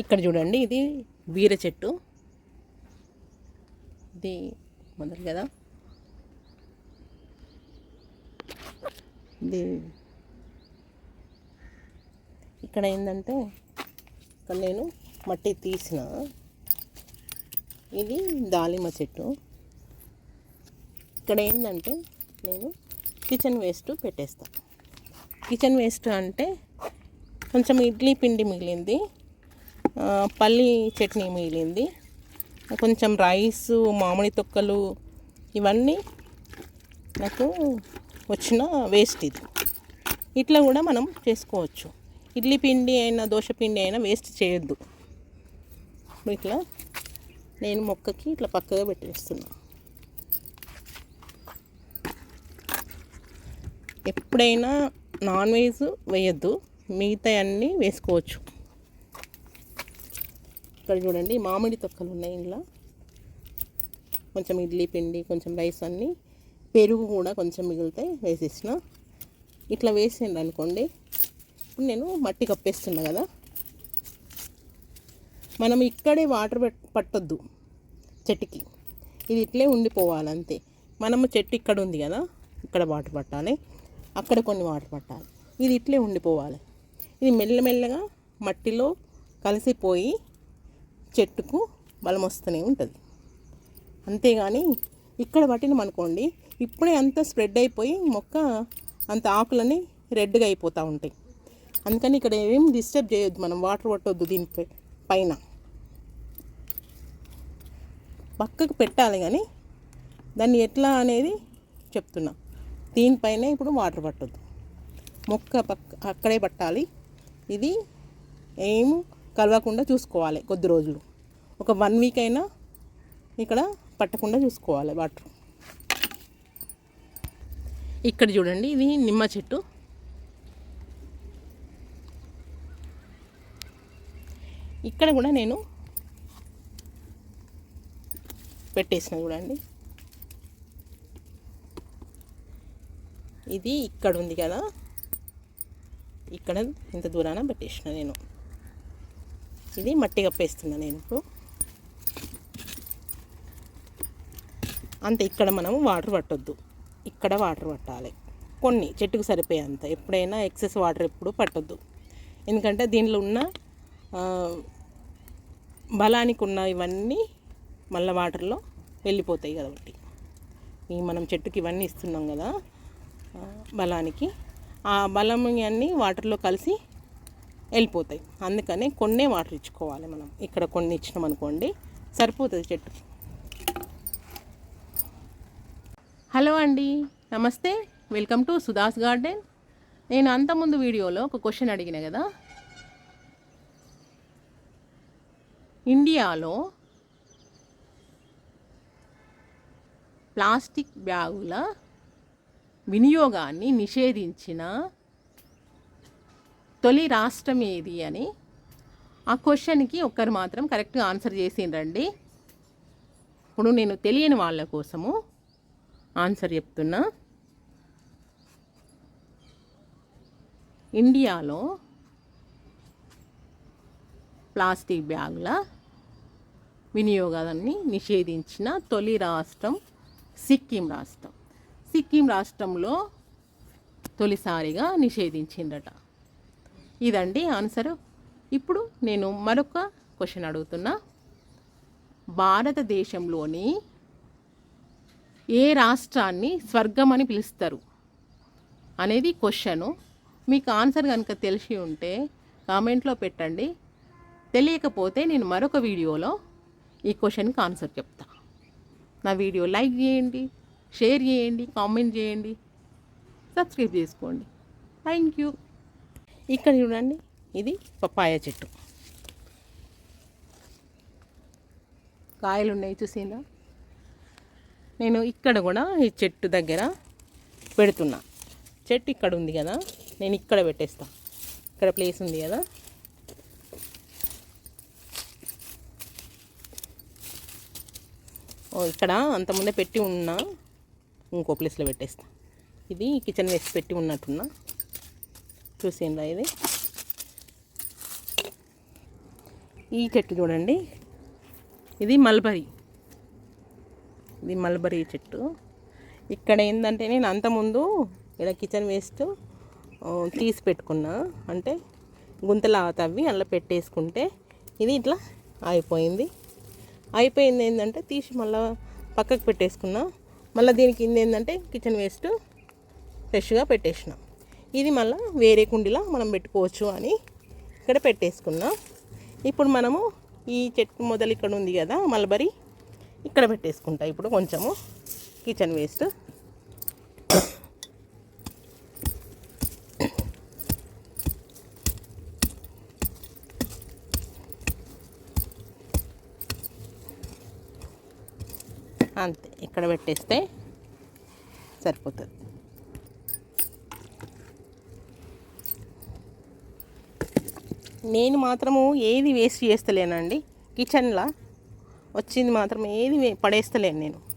ఇక్కడ చూడండి ఇది వీర చెట్టు. ఇది మొదలు కదా. ఇది ఇక్కడ ఏంటంటే ఇక్కడ నేను మట్టి తీసిన. ఇది దాలిమ చెట్టు. ఇక్కడ ఏంటంటే నేను కిచెన్ వేస్ట్ పెట్టేస్తాను కిచెన్ వేస్ట్ అంటే కొంచెం ఇడ్లీ పిండి మిగిలింది. పల్లి చట్నీ మిగిలింది. కొంచెం రైస్ మామిడి తొక్కలు ఇవన్నీ నాకు వచ్చిన వేస్ట్ ఇది. ఇట్లా కూడా మనం చేసుకోవచ్చు. ఇడ్లీ పిండి అయినా దోశ పిండి అయినా వేస్ట్ చేయొద్దు. ఇట్లా నేను మొక్కకి ఇట్లా పక్కగా పెట్టేస్తున్నా. ఎప్పుడైనా నాన్ వెజ్ వేయద్దు. మిగతా అన్నీ వేసుకోవచ్చు. ఇక్కడ చూడండి. మామిడి తొక్కలు ఉన్నాయి ఇందులో. కొంచెం ఇడ్లీ పిండి కొంచెం రైస్ అన్నీ. పెరుగు కూడా కొంచెం మిగులుతాయి వేసేసిన. ఇట్లా వేసిండు అనుకోండి. ఇప్పుడు నేను మట్టి కప్పేస్తున్నా కదా. మనం ఇక్కడే వాటర్ పట్టొద్దు చెట్టుకి. ఇది ఇట్లే ఉండిపోవాలి అంతే మనము చెట్టు ఇక్కడ ఉంది కదా ఇక్కడ వాటర్ పట్టాలి. అక్కడ కొన్ని వాటర్ పట్టాలి. ఇది ఇట్లే ఉండిపోవాలి. ఇది మెల్లమెల్లగా మట్టిలో కలిసిపోయి చెట్టుకు బలం వస్తూనే ఉంటుంది. అంతేగాని ఇక్కడ పట్టినాం అనుకోండి ఇప్పుడే అంతా స్ప్రెడ్ అయిపోయి మొక్క అంత ఆకులని రెడ్గా అయిపోతూ ఉంటాయి. అందుకని ఇక్కడ ఏం డిస్టర్బ్ చేయొద్దు మనం వాటర్ పట్టొద్దు దీనిపై పైన. పక్కకు పెట్టాలి కానీ దాన్ని ఎట్లా అనేది చెప్తున్నా. దీనిపైన ఇప్పుడు వాటర్ పట్టొద్దు. మొక్క పక్క అక్కడే పట్టాలి. ఇది ఏం కలవకుండా చూసుకోవాలి కొద్ది రోజులు. ఒక వన్ వీక్ అయినా ఇక్కడ పట్టకుండా చూసుకోవాలి వాటర్. ఇక్కడ చూడండి ఇది నిమ్మ చెట్టు. ఇక్కడ కూడా నేను పెట్టేసిన చూడండి. ఇది ఇక్కడ ఉంది కదా. ఇక్కడ ఇంత దూరాన పెట్టేసిన నేను. ఇది మట్టి కప్పేస్తున్నాను నేను ఇప్పుడు. అంతే ఇక్కడ మనం వాటర్ పట్టొద్దు. ఇక్కడ వాటర్ పట్టాలి. కొన్ని చెట్టుకు సరిపోయేంత. ఎప్పుడైనా ఎక్సెస్ వాటర్ ఎప్పుడు పట్టొద్దు. ఎందుకంటే దీనిలో ఉన్న బలానికి ఉన్న ఇవన్నీ మళ్ళీ వాటర్లో వెళ్ళిపోతాయి కాబట్టి. ఈ మనం చెట్టుకి ఇవన్నీ ఇస్తున్నాం కదా బలానికి. ఆ బలం అన్నీ వాటర్లో కలిసి వెళ్ళిపోతాయి. అందుకనే కొన్నే వాటర్ ఇచ్చుకోవాలి మనం. ఇక్కడ కొన్ని ఇచ్చినాం అనుకోండి సరిపోతుంది చెట్టు. హలో అండి నమస్తే. Welcome to Sudha's garden. నేను అంతకుముందు వీడియోలో ఒక క్వశ్చన్ అడిగిన కదా? ఇండియాలో ప్లాస్టిక్ బ్యాగుల వినియోగాన్ని నిషేధించిన తొలి రాష్ట్రం ఏది అని ఆ క్వశ్చన్కి ఒక్కరు మాత్రం కరెక్ట్గా ఆన్సర్ చేసిండ్రండి. ఇప్పుడు నేను తెలియని వాళ్ళ కోసము ఆన్సర్ చెప్తున్నా. ఇండియాలో ప్లాస్టిక్ బ్యాగుల వినియోగాన్ని నిషేధించిన తొలి రాష్ట్రం సిక్కిం రాష్ట్రం. సిక్కిం రాష్ట్రంలో తొలిసారిగా నిషేధించిందట ఇదండి ఆన్సర్. ఇప్పుడు నేను మరొక క్వశ్చన్ అడుగుతున్నా. భారతదేశంలోని ఏ రాష్ట్రాన్ని స్వర్గం అని పిలుస్తారు అనేది క్వశ్చను. మీకు ఆన్సర్ కనుక తెలిసి ఉంటే కామెంట్లో పెట్టండి. తెలియకపోతే నేను మరొక వీడియోలో ఈ క్వశ్చన్కి ఆన్సర్ చెప్తా. నా వీడియో లైక్ చేయండి షేర్ చేయండి కామెంట్ చేయండి సబ్స్క్రైబ్ చేసుకోండి. Thank you. ఇక్కడ చూడండి ఇది పప్పాయ చెట్టు. కాయలు ఉన్నాయి చూసిందా నేను ఇక్కడ కూడా ఈ చెట్టు దగ్గర పెడుతున్నా. చెట్టు ఇక్కడ ఉంది కదా నేను ఇక్కడ పెట్టేస్తా. ఇక్కడ ప్లేస్ ఉంది కదా. ఓ ఇక్కడ అంతకుముందే పెట్టి ఉన్నా ఇంకో ప్లేస్లో పెట్టేస్తా. ఇది కిచెన్ వేసి పెట్టి ఉన్నట్టున్నా. చూసిందా ఇది? ఈ చెట్టు చూడండి. ఇది మల్బరీ. ఇది మల్బరీ చెట్టు. ఇక్కడ ఏంటంటే నేను అంతకుముందు ఇలా కిచెన్ వేస్ట్ తీసి పెట్టుకున్నా. అంటే గుంతలా తవ్వి అలా పెట్టేసుకుంటే ఇది ఇట్లా అయిపోయింది. అయిపోయింది ఏంటంటే తీసి మళ్ళీ పక్కకు పెట్టేసుకున్నా. మళ్ళీ దీని కింద ఏంటంటే కిచెన్ వేస్ట్ ఫ్రెష్గా పెట్టేసినాం. ఇది మళ్ళీ వేరే కుండీలో మనం పెట్టుకోవచ్చు అని ఇక్కడ పెట్టేసుకున్నాం. ఇప్పుడు మనము ఈ చెట్టు మొదలు ఇక్కడ ఉంది కదా మల్బరీ ఇక్కడ పెట్టేసుకుంటా. ఇప్పుడు కొంచెము కిచెన్ వేస్ట్ అంతే ఇక్కడ పెట్టేస్తే సరిపోతుంది. నేను మాత్రము ఏది వేస్ట్ చేస్తలేనండి. కిచెన్లో వచ్చింది మాత్రం ఏది వే- పడేస్తలేను నేను.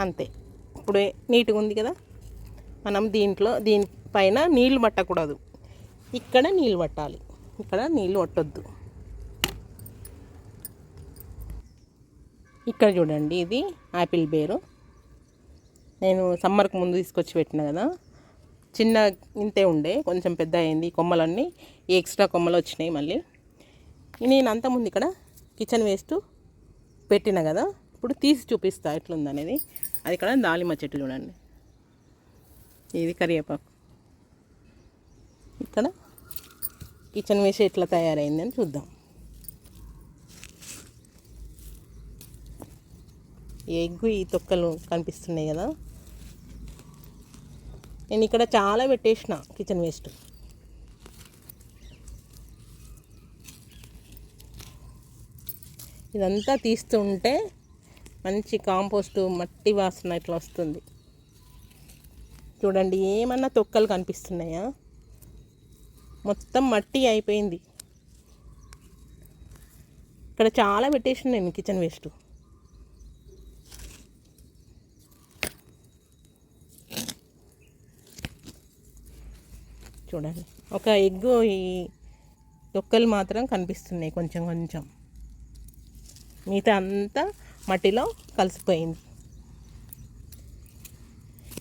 అంతే. ఇప్పుడు నీట్గా ఉంది కదా. మనం దీంట్లో దీనిపైన నీళ్ళు పట్టకూడదు. ఇక్కడ నీళ్ళు పట్టాలి. ఇక్కడ నీళ్ళు పట్టొద్దు. ఇక్కడ చూడండి ఇది యాపిల్ బేరు. నేను సమ్మర్కు ముందు తీసుకొచ్చి పెట్టిన కదా. చిన్న ఇంతే ఉండే కొంచెం పెద్ద అయింది. కొమ్మలన్నీ ఎక్స్ట్రా కొమ్మలు వచ్చినాయి మళ్ళీ. నేను అంతకుముందు ఇక్కడ కిచెన్ వేస్ట్ పెట్టిన కదా. ఇప్పుడు తీసి చూపిస్తా ఎట్లుందనేది అది ఇక్కడ దాలిమ చెట్టు చూడండి. ఇది కరివేపాకు. ఇక్కడ కిచెన్ వేస్ట్ ఎట్లా తయారైందని చూద్దాం. ఎగ్గు ఈ తొక్కలు కనిపిస్తున్నాయి కదా. నేను ఇక్కడ చాలా పెట్టేసిన కిచెన్ వేస్ట్ ఇదంతా తీస్తుంటే మంచి కాంపోస్టు మట్టి వాసన ఇట్లా వస్తుంది. చూడండి ఏమన్నా తొక్కలు కనిపిస్తున్నాయా? మొత్తం మట్టి అయిపోయింది. ఇక్కడ చాలా పెట్టేసిన నేను కిచెన్ వేస్ట్ చూడండి. ఒక ఎగ్గు ఈ తొక్కలు మాత్రం కనిపిస్తున్నాయి కొంచెం కొంచెం. మిగతా అంతా మట్టిలో కలిసిపోయింది.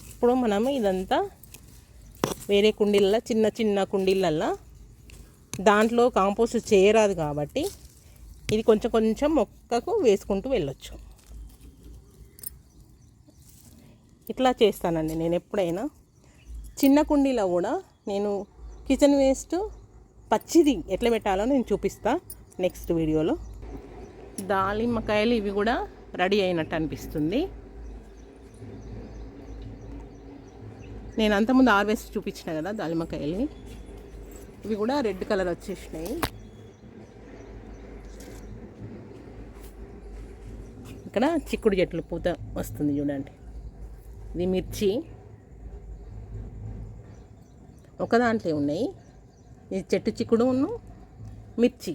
ఇప్పుడు మనం ఇదంతా వేరే కుండీలలో చిన్న చిన్న కుండీలల్లో దాంట్లో కాంపోస్ట్ చేయరాదు కాబట్టి ఇది కొంచెం కొంచెం మొక్కకు వేసుకుంటూ వెళ్ళొచ్చు. ఇట్లా చేస్తానండి నేను ఎప్పుడైనా. చిన్న కుండీలో కూడా నేను కిచెన్ వేస్ట్ పచ్చిది ఎట్లా పెట్టాలో నేను చూపిస్తా నెక్స్ట్ వీడియోలో. దాలిమ్మకాయలు ఇవి కూడా రెడీ అయినట్టు అనిపిస్తుంది. నేను అంతకుముందు హార్వెస్ట్ చూపించిన కదా దాలిమ్మకాయలు ఇవి కూడా రెడ్ కలర్ వచ్చేసినాయి. ఇక్కడ చిక్కుడు చెట్లు పూత వస్తుంది చూడండి. ఇది మిర్చి. ఒక దాంట్లో ఉన్నాయి. ఇది చెట్టు చిక్కుడు ఉన్ను మిర్చి.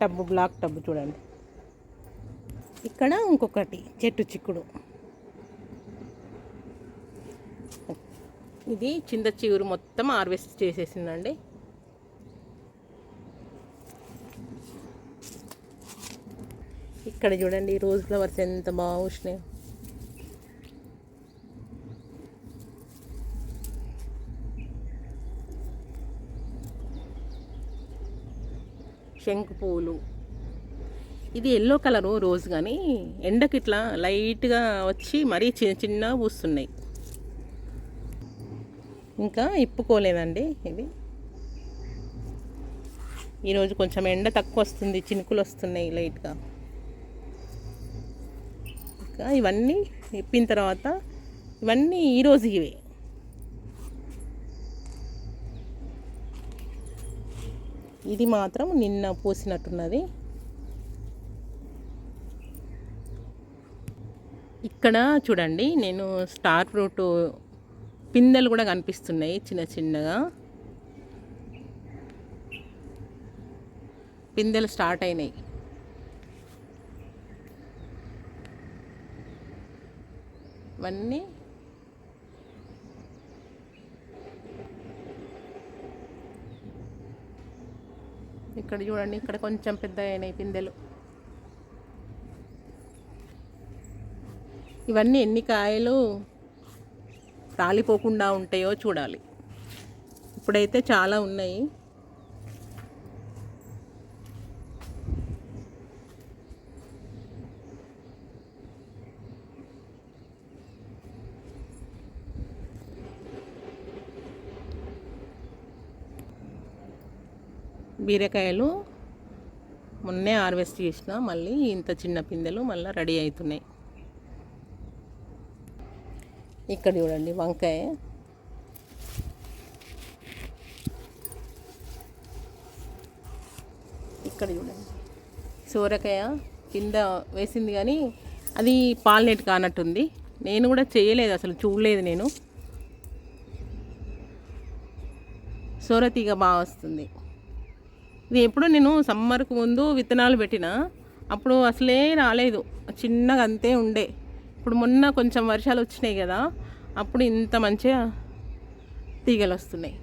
టబ్బు బ్లాక్ టబ్బు చూడండి. ఇక్కడ ఇంకొకటి చెట్టు చిక్కుడు. ఇది చింత చిగురు మొత్తం హార్వెస్ట్ చేసేసిందండి. ఇక్కడ చూడండి రోజ్ ఫ్లవర్స్ ఎంత బాగా శంకు పూలు. ఇది ఎల్లో కలరు రోజ్ కానీ ఎండకి ఇట్లా లైట్గా వచ్చి మరీ చిన్న చిన్న పూస్తున్నాయి. ఇంకా ఇప్పుకోలేదండి ఇది ఈరోజు కొంచెం ఎండ తక్కువ వస్తుంది చినుకులు వస్తున్నాయి లైట్గా. ఇంకా ఇవన్నీ ఇప్పిన తర్వాత ఇవన్నీ ఈరోజు ఇవే. ఇది మాత్రం నిన్న పోసినట్టున్నది. ఇక్కడ చూడండి నేను స్టార్ ఫ్రూట్ పిందెలు కూడా కనిపిస్తున్నాయి చిన్న చిన్నగా. పిందెలు స్టార్ట్ అయినాయి. ఇవన్నీ ఇక్కడ చూడండి ఇక్కడ కొంచెం పెద్ద అయినాయి పిందెలు. ఇవన్నీ ఎన్ని కాయలు రాలిపోకుండా ఉంటాయో చూడాలి. ఇప్పుడైతే చాలా ఉన్నాయి. బీరకాయలు మొన్నే హార్వెస్ట్ చేసిన మళ్ళీ ఇంత చిన్న పిందెలు మళ్ళీ రెడీ అవుతున్నాయి. ఇక్కడ చూడండి వంకాయ. ఇక్కడ చూడండి. సోరకాయ కింద వేసింది కానీ అది పాలనేట్ కానట్టుంది. నేను కూడా చేయలేదు అసలు చూడలేదు నేను. సోరతీగ బాగా వస్తుంది. ఇది ఎప్పుడు నేను సమ్మర్కు ముందు విత్తనాలు పెట్టిన అప్పుడు అసలే రాలేదు. చిన్నగా అంతే ఉండే. ఇప్పుడు మొన్న కొంచెం వర్షాలు వచ్చినాయి కదా అప్పుడు ఇంత మంచిగా తీగలు వస్తున్నాయి